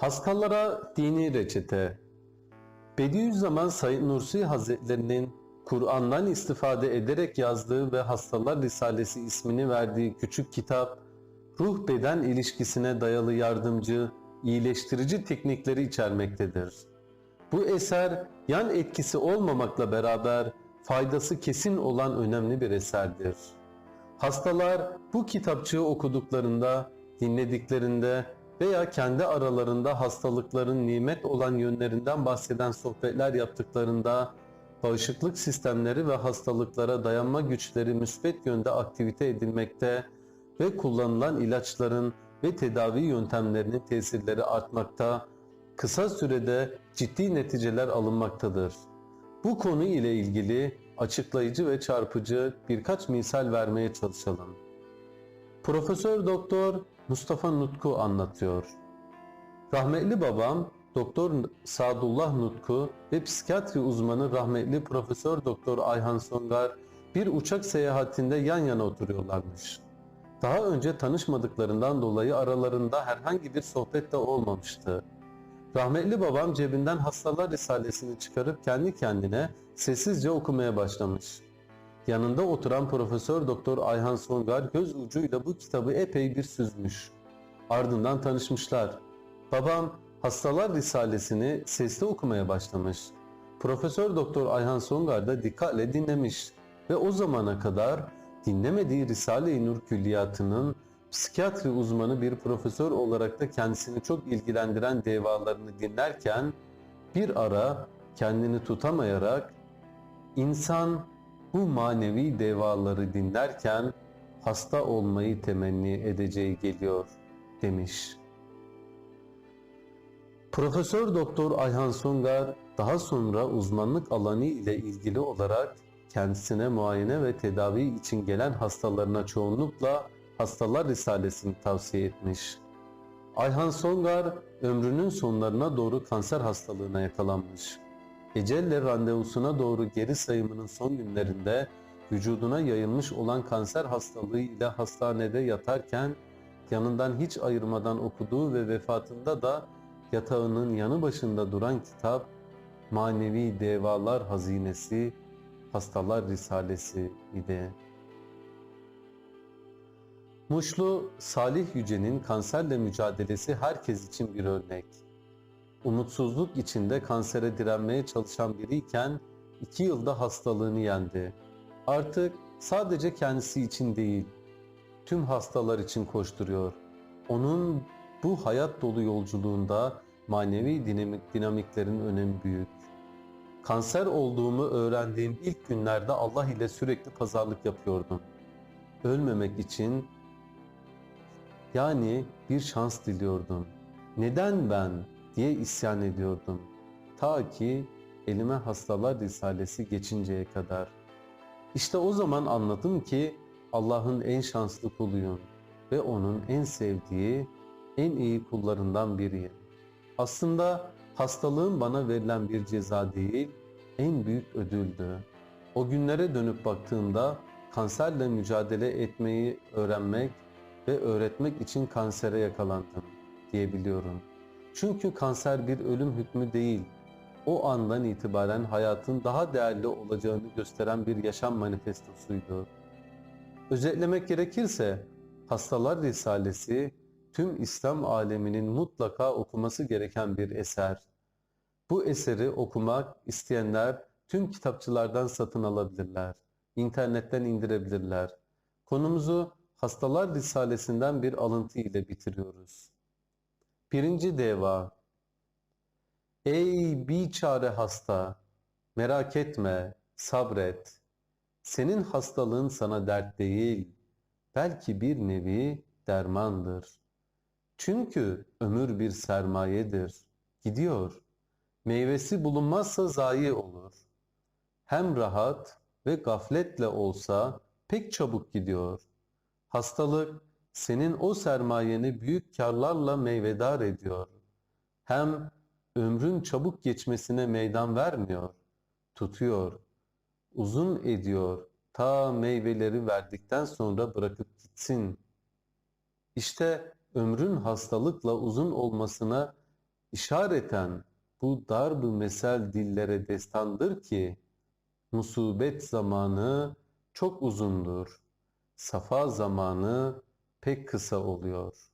Hastalara dini reçete Bediüzzaman Said Nursi Hazretlerinin Kur'an'dan istifade ederek yazdığı ve Hastalar Risalesi ismini verdiği küçük kitap, ruh beden ilişkisine dayalı yardımcı, iyileştirici teknikleri içermektedir. Bu eser yan etkisi olmamakla beraber faydası kesin olan önemli bir eserdir. Hastalar bu kitapçığı okuduklarında, dinlediklerinde veya kendi aralarında hastalıkların nimet olan yönlerinden bahseden sohbetler yaptıklarında bağışıklık sistemleri ve hastalıklara dayanma güçleri müsbet yönde aktivite edilmekte ve kullanılan ilaçların ve tedavi yöntemlerinin tesirleri artmakta, kısa sürede ciddi neticeler alınmaktadır. Bu konu ile ilgili açıklayıcı ve çarpıcı birkaç misal vermeye çalışalım. Profesör Doktor Mustafa Nutku anlatıyor. Rahmetli babam Doktor Sadullah Nutku ve psikiyatri uzmanı rahmetli Profesör Doktor Ayhan Songar bir uçak seyahatinde yan yana oturuyorlarmış. Daha önce tanışmadıklarından dolayı aralarında herhangi bir sohbet de olmamıştı. Rahmetli babam cebinden Hastalar Risalesini çıkarıp kendi kendine sessizce okumaya başlamış. Yanında oturan Profesör Doktor Ayhan Songar göz ucuyla bu kitabı epey bir süzmüş. Ardından tanışmışlar. Babam Hastalar Risalesini sesli okumaya başlamış. Profesör Doktor Ayhan Songar da dikkatle dinlemiş ve o zamana kadar dinlemediği Risale-i Nur külliyatının psikiyatri uzmanı bir profesör olarak da kendisini çok ilgilendiren devalarını dinlerken bir ara kendini tutamayarak insan bu manevi devaları dinlerken hasta olmayı temenni edeceği geliyor demiş. Profesör Doktor Ayhan Sungar daha sonra uzmanlık alanı ile ilgili olarak kendisine muayene ve tedavi için gelen hastalarına çoğunlukla Hastalar Risalesini tavsiye etmiş. Ayhan Songar ömrünün sonlarına doğru kanser hastalığına yakalanmış. Ecelle randevusuna doğru geri sayımının son günlerinde vücuduna yayılmış olan kanser hastalığı ile hastanede yatarken yanından hiç ayırmadan okuduğu ve vefatında da yatağının yanı başında duran kitap Manevi Devalar Hazinesi Hastalar Risalesi idi. Muşlu Salih Yüce'nin kanserle mücadelesi herkes için bir örnek. Umutsuzluk içinde kansere direnmeye çalışan biriyken iki yılda hastalığını yendi. Artık sadece kendisi için değil, tüm hastalar için koşturuyor. Onun bu hayat dolu yolculuğunda manevi dinamik, dinamiklerin önemi büyük. Kanser olduğumu öğrendiğim ilk günlerde Allah ile sürekli pazarlık yapıyordum. Ölmemek için yani bir şans diliyordum. Neden ben diye isyan ediyordum. Ta ki elime hastalar risalesi geçinceye kadar. İşte o zaman anladım ki Allah'ın en şanslı kuluyum ve onun en sevdiği, en iyi kullarından biriyim. Aslında hastalığın bana verilen bir ceza değil, en büyük ödüldü. O günlere dönüp baktığımda kanserle mücadele etmeyi öğrenmek ve öğretmek için kansere yakalandım diyebiliyorum. Çünkü kanser bir ölüm hükmü değil, o andan itibaren hayatın daha değerli olacağını gösteren bir yaşam manifestosuydu. Özetlemek gerekirse Hastalar Risalesi tüm İslam aleminin mutlaka okuması gereken bir eser. Bu eseri okumak isteyenler tüm kitapçılardan satın alabilirler. İnternetten indirebilirler. Konumuzu Hastalar Risalesinden bir alıntı ile bitiriyoruz. Birinci deva Ey biçare hasta! Merak etme, sabret. Senin hastalığın sana dert değil, belki bir nevi dermandır. Çünkü ömür bir sermayedir, gidiyor. Meyvesi bulunmazsa zayi olur. Hem rahat ve gafletle olsa pek çabuk gidiyor. Hastalık senin o sermayeni büyük karlarla meyvedar ediyor. Hem ömrün çabuk geçmesine meydan vermiyor, tutuyor, uzun ediyor, ta meyveleri verdikten sonra bırakıp gitsin. İşte ömrün hastalıkla uzun olmasına İşareten bu darb mesel dillere destandır ki, musibet zamanı çok uzundur, safa zamanı pek kısa oluyor.